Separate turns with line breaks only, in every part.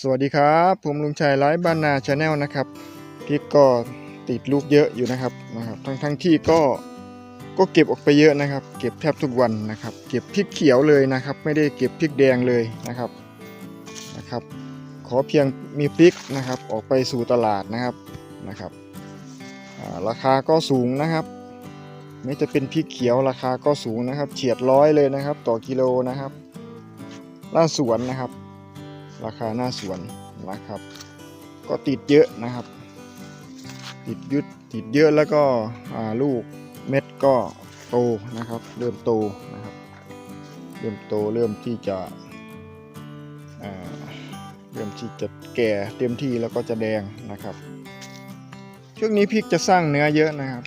สวัสดีครับ ผมลุงชัยไลฟ์บ้านนาชาแนลนะครับพริกก็ติดลูกเยอะอยู่นะครับนะครับ ทั้งทั้งที่ก็ก็เก็บออกไปเยอะนะครับ เก็บแทบทุกวันนะครับ เก็บพริกเขียวเลยนะครับ ไม่ได้เก็บพริกแดงเลยนะครับนะครับ ขอเพียงมีพริกนะครับ ออกไปสู่ตลาดนะครับนะครับราคาก็สูงนะครับไม่จะเป็นพริกเขียวราคาก็สูงนะครับ เฉียดร้อยเลยนะครับ ต่อกิโลนะครับหน้าสวนนะครับ ราคาหน้าสวนนะครับ ก็ติดเยอะนะครับ ติดยึดติดเยอะแล้วก็ลูกเม็ดก็โตนะครับ เริ่มโตนะครับ เริ่มโตเริ่มที่จะเริ่มที่จะแก่เต็มที่แล้วก็จะแดงนะครับ ช่วงนี้พริกจะสร้างเนื้อเยอะนะครับ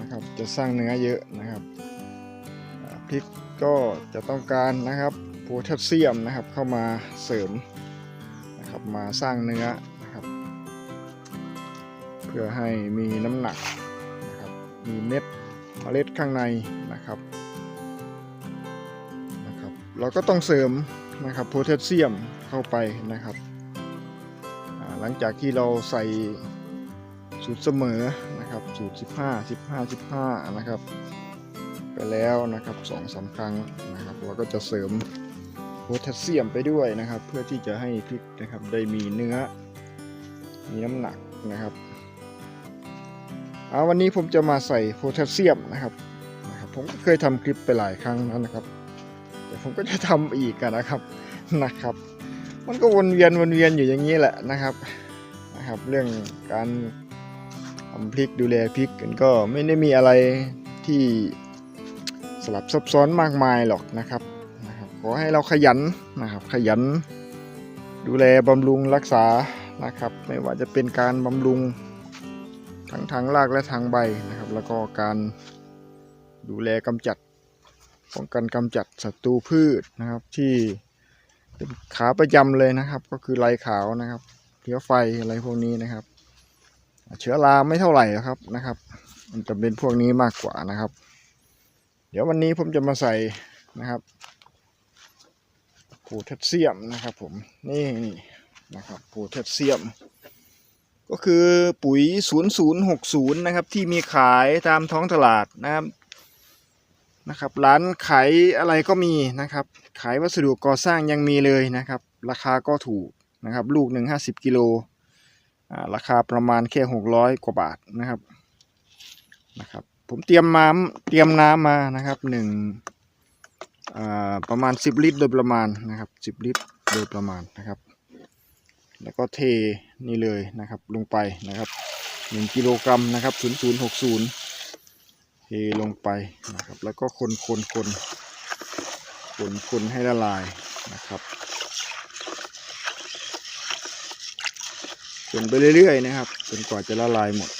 นะครับ จะสร้างเนื้อเยอะนะครับพริกก็จะต้องการนะครับโพแทสเซียมนะครับเข้ามาเสริม นะครับมาสร้างเนื้อนะครับ เพื่อให้มีน้ำหนักนะครับมีเม็ดเมล็ดข้างในนะครับนะครับ เราก็ต้องเสริมนะครับโพแทสเซียมเข้าไปนะครับ หลังจากที่เราใส่สูตรเสมอนะครับสูตร 15 15 15 นะครับ ไปแล้วนะครับสองสามครั้งนะครับ เราก็จะเสริม แทสเซียมไปด้วยนะครับ เพื่อที่จะให้พริกนะครับได้มีเนื้อ มีน้ำหนักนะครับเอาวันนี้ผมจะมาใส่โพแทสเซียมนะครับนะครับ ผมก็เคยทำคลิปไปหลายครั้งแล้วนะครับแต่ผมก็จะทำอีกอะนะครับนะครับ มันก็วนเวียนวนเวียนอยู่อย่างนี้แหละนะครับนะครับ เรื่องการทำพริกดูแลพริกกันก็ไม่ได้มีอะไรที่สลับซับซ้อนมากมายหรอกนะครับ ขอให้เราขยันนะครับ ขยัน ดูแลบำรุงรักษานะครับ ไม่ว่าจะเป็นการบำรุงทั้งทางรากและทางใบนะครับ แล้วก็การดูแลกำจัดป้องกันกำจัดศัตรูพืชนะครับ ที่เป็นขาประจำเลยนะครับ ก็คือลายขาวนะครับเชื้อไฟอะไรพวกนี้นะครับ เชื้อราไม่เท่าไหร่ครับนะครับ มันจะเป็นพวกนี้มากกว่านะครับ เดี๋ยววันนี้ผมจะมาใส่นะครับ โพแทสเซียมนะครับผมนี่นะครับโพแทสเซียม ก็คือปุ๋ย 0060 นะครับ ที่มีขายตามท้องตลาดนะครับนะครับ ร้านขายอะไรก็มีนะครับ ขายวัสดุก่อสร้างยังมีเลยนะครับ ราคาก็ถูกนะครับ ลูกหนึ่งห้าสิบกิโลอ่าราคาประมาณแค่600กว่าบาทนะครับนะครับ ผมเตรียมน้ำเตรียมน้ำมานะครับหนึ่ง ประมาณ 10 ลิตรโดยประมาณนะครับ 10 ลิตรโดยประมาณนะครับ แล้วก็เทนี่เลยนะครับลงไปนะครับ 1 กิโลกรัมนะครับ 0060 เทลงไปนะครับ แล้วก็คนคนคนคนคนให้ละลายนะครับคนไปเรื่อยๆนะครับจนกว่าจะละลายหมด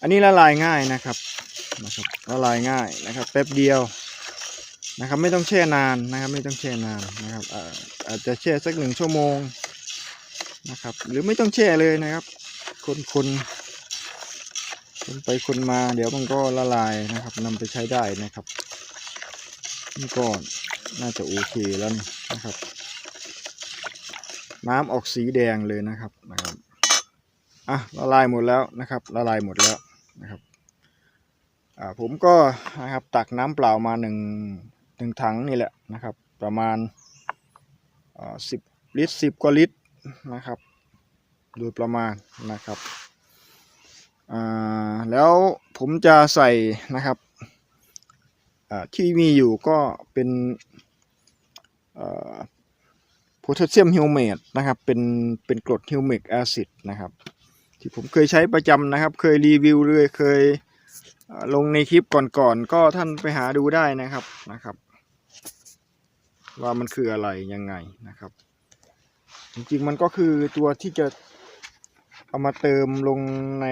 อันนี้ละลายง่ายนะครับ นะครับละลายง่ายนะครับแป๊บเดียวนะครับไม่ต้องแช่นานนะครับไม่ต้องแช่นานนะครับอาจจะแช่สักหนึ่งชั่วโมงนะครับหรือไม่ต้องแช่เลยนะครับ คนคนคนไปคนมาเดี๋ยวมันก็ละลายนะครับนำไปใช้ได้นะครับนี่ก็น่าจะโอเคแล้วนะครับ น้ำออกสีแดงเลยนะครับนะครับอะละลายหมดแล้วนะครับ ละลายหมดแล้วนะครับ ผมก็นะครับตักน้ำเปล่ามาหนึ่งหนึ่งถังนี่แหละนะครับ ประมาณสิบลิตรสิบกว่าลิตรนะครับ โดยประมาณนะครับแล้วผมจะใส่นะครับที่มีอยู่ก็เป็นโพแทสเซียมฮิวเมตนะครับ เป็นเป็นกรดฮิวมิกแอซิดนะครับ ที่ผมเคยใช้ประจำนะครับ เคยรีวิวเลยเคย ลงในคลิปก่อนๆก็ท่านไปหาดูได้นะครับนะครับ ว่ามันคืออะไรยังไงนะครับ จริงๆมันก็คือตัวที่จะเอามาเติมลงใน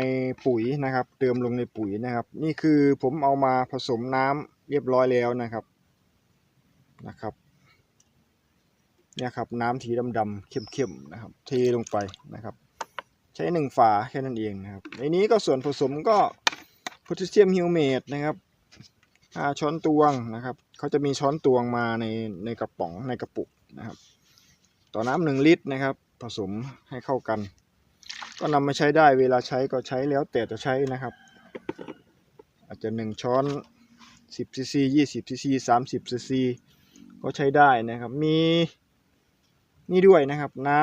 ปุ๋ยนะครับ เติมลงในปุ๋ยนะครับ นี่คือผมเอามาผสมน้ำเรียบร้อยแล้วนะครับนะครับเนี่ยครับน้ำสีดำๆเข้มๆนะครับ เทลงไปนะครับ ใช้หนึ่งฝาแค่นั้นเองนะครับในนี้ก็ส่วนผสมก็ โพแทสเซียมฮิวเมตนะครับห้าช้อนตวงนะครับเขาจะมีช้อนตวงมาในในกระป๋องในกระปุกนะครับ ต่อน้ำหนึ่งลิตรนะครับ ผสมให้เข้ากัน ก็นำมาใช้ได้เวลาใช้ก็ใช้แล้วแต่จะใช้นะครับ อาจจะหนึ่งช้อนสิบซีซียี่สิบซีซีสามสิบซีซีก็ใช้ได้นะครับ มีนี่ด้วยนะครับ น้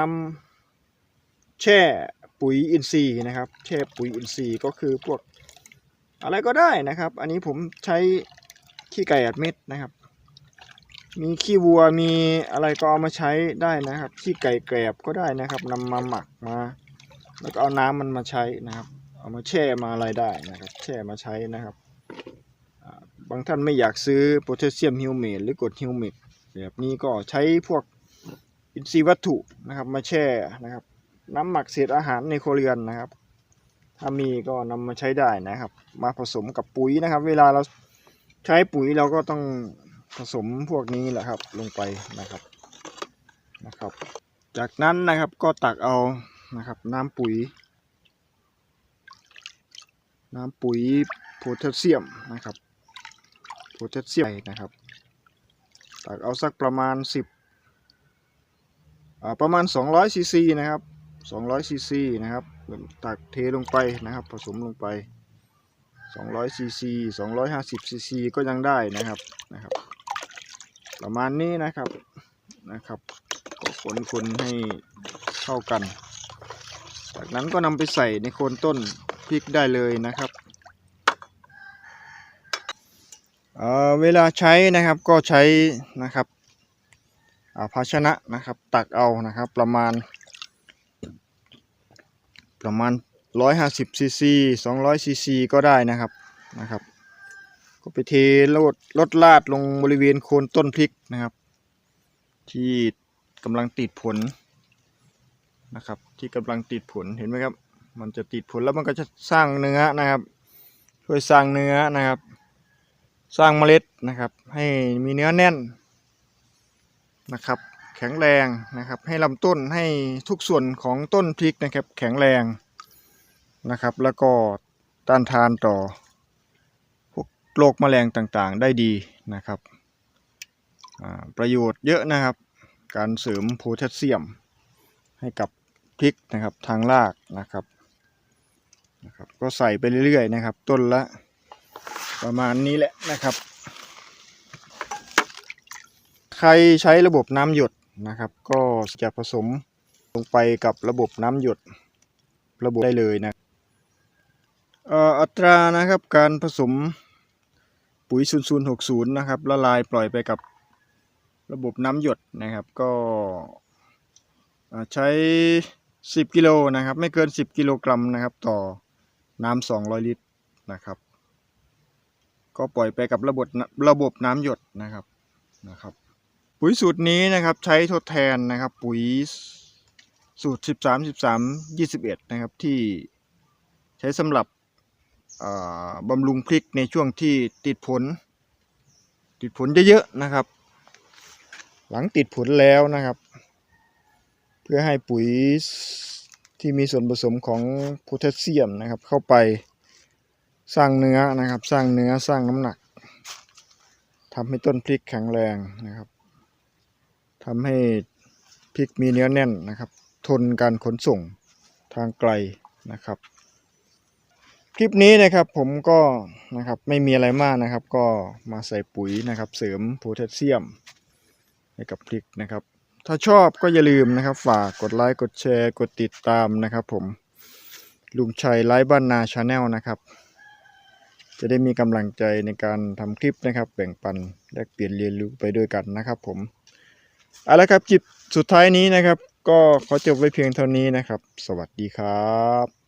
ำแช่ปุ๋ยอินทรีย์นะครับ แช่ปุ๋ยอินทรีย์ก็คือพวก อะไรก็ได้นะครับ อันนี้ผมใช้ขี้ไก่อัดเม็ดนะครับ มีขี้วัวมีอะไรก็เอามาใช้ได้นะครับ ขี้ไก่แกรบก็ได้นะครับนำมาหมักมา แล้วก็เอาน้ำมันมาใช้นะครับ เอามาแช่มาอะไรได้นะครับ แช่มาใช้นะครับบางท่านไม่อยากซื้อโพแทสเซียมฮิวเมตหรือกรดฮิวเมตแบบนี้ก็ใช้พวกอินทรีย์วัตถุนะครับ มาแช่นะครับ น้ำหมักเศษอาหารในครัวเรือนนะครับ ถ้ามีก็นำมาใช้ได้นะครับ มาผสมกับปุ๋ยนะครับ เวลาเราใช้ปุ๋ยเราก็ต้องผสมพวกนี้แหละครับ ลงไปนะครับนะครับ จากนั้นนะครับก็ตักเอานะครับ น้ำปุ๋ย น้ำปุ๋ยโพแทสเซียมนะครับโพแทสเซียมนะครับ ตักเอาสักประมาณ 10อ่าประมาณ 200ซีซีนะครับ200ซีซีนะครับ ตักเทลงไปนะครับ ผสมลงไป200ซีซี250ซีซีก็ยังได้นะครับนะครับ ประมาณนี้นะครับนะครับก็คนคนให้เข้ากัน จากนั้นก็นำไปใส่ในโคนต้นพริกได้เลยนะครับเเวลาใช้นะครับก็ใช้นะครับภาชนะนะครับตักเอานะครับประมาณ ประมาณ150ซีซี200ซีซีก็ได้นะครับนะครับ ก็ไปเทลดลดลาดลงบริเวณโคนต้นพริกนะครับ ที่กำลังติดผลนะครับ ที่กำลังติดผลเห็นไหมครับ มันจะติดผลแล้วมันก็จะสร้างเนื้อนะครับ ช่วยสร้างเนื้อนะครับ สร้างเมล็ดนะครับ ให้มีเนื้อแน่นนะครับ แข็งแรงนะครับ ให้ลำต้นให้ทุกส่วนของต้นพริกนะครับ แข็งแรงนะครับ แล้วก็ต้านทานต่อพวกโรคแมลงต่างๆ ได้ดีนะครับประโยชน์เยอะนะครับ การเสริมโพแทสเซียม ให้กับพริกนะครับทางรากนะครับนะครับ ก็ใส่ไปเรื่อยๆนะครับ ต้นละประมาณนี้แหละนะครับ ใครใช้ระบบน้ำหยด นะครับ ก็จะผสมลงไปกับระบบน้ำหยดระบบได้เลยนะอัตรานะครับการผสมปุ๋ย 0060 นะครับละลายปล่อยไปกับระบบน้ำหยดนะครับก็ใช้ 10 กิโลนะครับ ไม่เกิน 10 กิโลกรัมนะครับ ต่อน้ำ200 ลิตรนะครับ ก็ปล่อยไปกับระบบระบบน้ำหยดนะครับนะครับ ปุ๋ยสูตรนี้นะครับใช้ทดแทนนะครับ ปุ๋ยสูตร 13 13 21 นะครับ ที่ใช้สำหรับบำรุงพริกในช่วงที่ติดผล ติดผลเยอะๆนะครับ หลังติดผลแล้วนะครับ เพื่อให้ปุ๋ยที่มีส่วนผสมของโพแทสเซียมนะครับ เข้าไปสร้างเนื้อนะครับ สร้างเนื้อสร้างน้ำหนักทำให้ต้นพริกแข็งแรงนะครับ ทำให้พริกมีเนื้อแน่นนะครับ ทนการขนส่งทางไกลนะครับ คลิปนี้นะครับผมก็นะครับไม่มีอะไรมากนะครับ ก็มาใส่ปุ๋ยนะครับ เสริมโพแทสเซียมให้กับพริกนะครับ ถ้าชอบก็อย่าลืมนะครับฝากกดไลค์กดแชร์กดติดตามนะครับผมลุงชัยไลฟ์บ้านนาชาแนลนะครับ จะได้มีกำลังใจในการทำคลิปนะครับ แบ่งปันแลกเปลี่ยนเรียนรู้ไปด้วยกันนะครับผม เอาละครับคลิปสุดท้ายนี้นะครับ ก็ขอจบไว้เพียงเท่านี้นะครับ สวัสดีครับ